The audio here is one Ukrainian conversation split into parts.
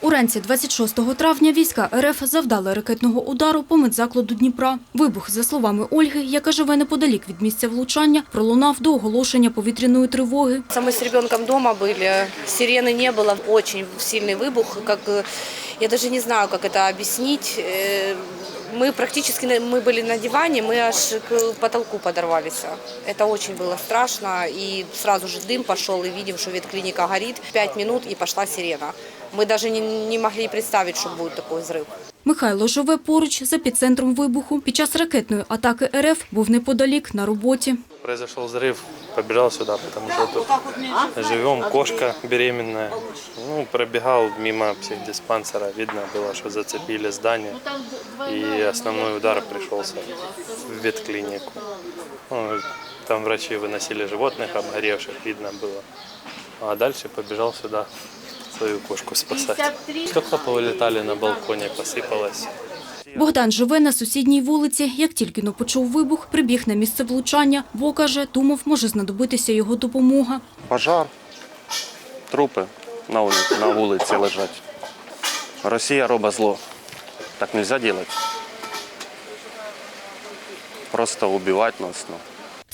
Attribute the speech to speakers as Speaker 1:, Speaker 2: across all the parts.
Speaker 1: Уранці 26 травня війська РФ завдали ракетного удару по медзакладу Дніпра. Вибух, за словами Ольги, яка живе неподалік від місця влучання, пролунав до оголошення повітряної тривоги.
Speaker 2: Мы с ребенком дома были, сирены не было, очень сильный выбух, как э, я даже не знаю, как это объяснить. Э, Мы практически на- мы были на диване, мы аж к потолку подорвались. Это очень было страшно, и сразу же дым пошел, и видим, что ветклиника горит. Пять минут и пошла сирена. Мы даже не, не могли представить, что будет такой взрыв.
Speaker 1: Михайло живе поруч з епіцентром вибуху. Під час ракетної атаки РФ був неподалік на роботі.
Speaker 3: Произошел взрыв, побежал сюда, потому что тут живем, кошка беременная. Ну, пробегал мимо психдиспансера, видно было, что зацепили здание. И основной удар пришелся в ветклинику. Ну, там врачи выносили животных обгоревших, видно было. А дальше побежал сюда свою кошку спасать. Стекла повылетали на балконе, посыпалось.
Speaker 1: Богдан живе на сусідній вулиці. Як тільки но почув вибух, прибіг на місце влучання, бо, каже, думав, може знадобитися його допомога.
Speaker 4: Пожар, трупи на вулиці, на вулиці лежать. Росія робить зло. Так нельзя делать. Просто убивати нас. Ну.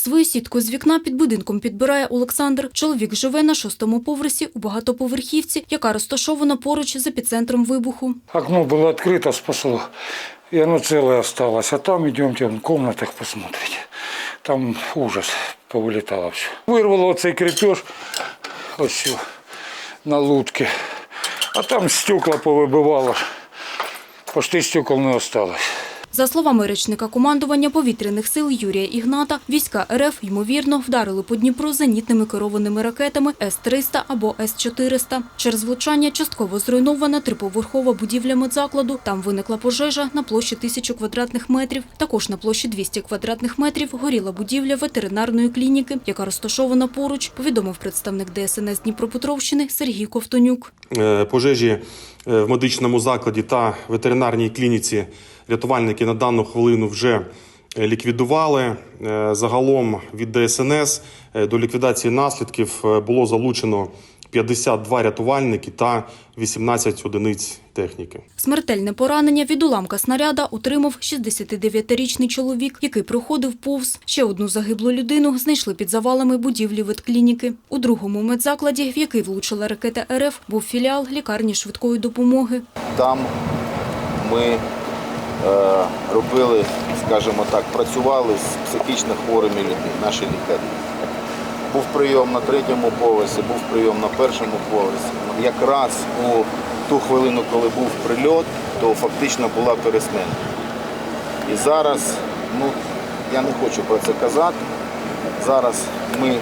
Speaker 1: Свою сітку з вікна під будинком підбирає Олександр. Чоловік живе на шостому поверсі у багатоповерхівці, яка розташована поруч з епіцентром вибуху.
Speaker 5: Окно было открыто, спасло. И оно целое осталось. А там идемте в комнатах посмотрите. Там ужас, повылетало все. Вырвало оцей крепеж, ось все, на лутке. А там стекла повыбивало. Почти стекол не осталось.
Speaker 1: За словами речника командування повітряних сил Юрія Ігната, війська РФ, ймовірно, вдарили по Дніпру зенітними керованими ракетами С-300 або С-400. Через влучання частково зруйнована триповерхова будівля медзакладу. Там виникла пожежа на площі 1000 квадратних метрів. Також на площі 200 квадратних метрів горіла будівля ветеринарної клініки, яка розташована поруч, повідомив представник ДСНС Дніпропетровщини Сергій Ковтонюк.
Speaker 6: Е, пожежі в медичному закладі та ветеринарній клініці. Рятувальники на дану хвилину вже е, ліквідували. Е, Загалом від ДСНС е, до ліквідації наслідків е, було залучено 52 рятувальники та 18 одиниць техніки.
Speaker 1: Смертельне поранення від уламка снаряда отримав 69-річний чоловік, який проходив повз. Ще одну загиблу людину знайшли під завалами будівлі ветклініки. У другому медзакладі, в який влучила ракета РФ, був філіал лікарні швидкої допомоги.
Speaker 7: Там ми робили, скажімо так, працювали з психічно хворими людьми, наші лікарі. Був прийом на третьому поверсі, був прийом на першому поверсі. Якраз у ту хвилину, коли був прильот, то фактично була пересмена. І зараз, ну, я не хочу про це казати. Зараз ми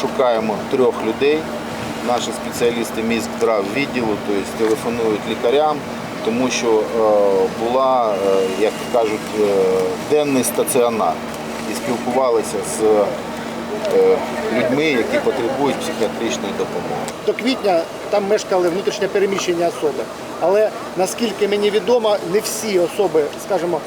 Speaker 7: шукаємо трьох людей. Наші спеціалісти міськздрав відділу, тобто телефонують лікарям, тому що е, була, е, як кажуть, е, денний стаціонар. І спілкувалися з людьми, які потребують психіатричної допомоги.
Speaker 8: До квітня там мешкали внутрішньо переміщені особи. Але наскільки мені відомо, не всі особи, скажімо,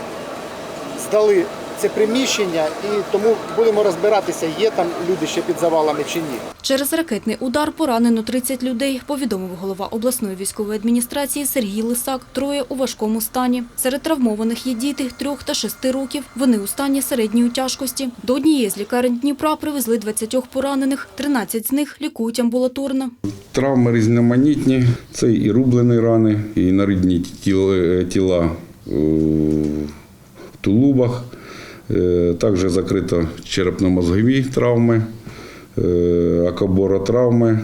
Speaker 8: здали це приміщення, і тому будемо розбиратися, є там люди ще під завалами чи ні.
Speaker 1: Через ракетний удар поранено 30 людей, повідомив голова обласної військової адміністрації Сергій Лисак. Троє у важкому стані. Серед травмованих є діти трьох та шести років. Вони у стані середньої тяжкості. До однієї з лікарень Дніпра привезли 20 поранених. 13 з них лікують амбулаторно.
Speaker 9: Травми різноманітні, це і рублені рани, і нарідні тіла, тіла в тулубах. Е, Також закрито черепно-мозгові травми, е, акоборотравми.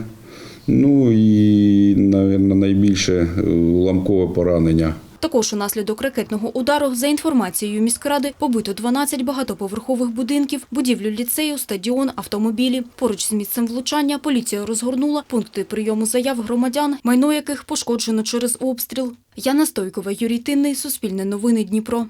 Speaker 9: Ну і, мабуть, найбільше е, уламкове поранення.
Speaker 1: Також унаслідок ракетного удару, за інформацією міськради, побито 12 багатоповерхових будинків, будівлю ліцею, стадіон, автомобілі. Поруч з місцем влучання поліція розгорнула пункти прийому заяв громадян, майно яких пошкоджено через обстріл. Яна Стойкова, Юрій Тинний, Суспільне новини Дніпро.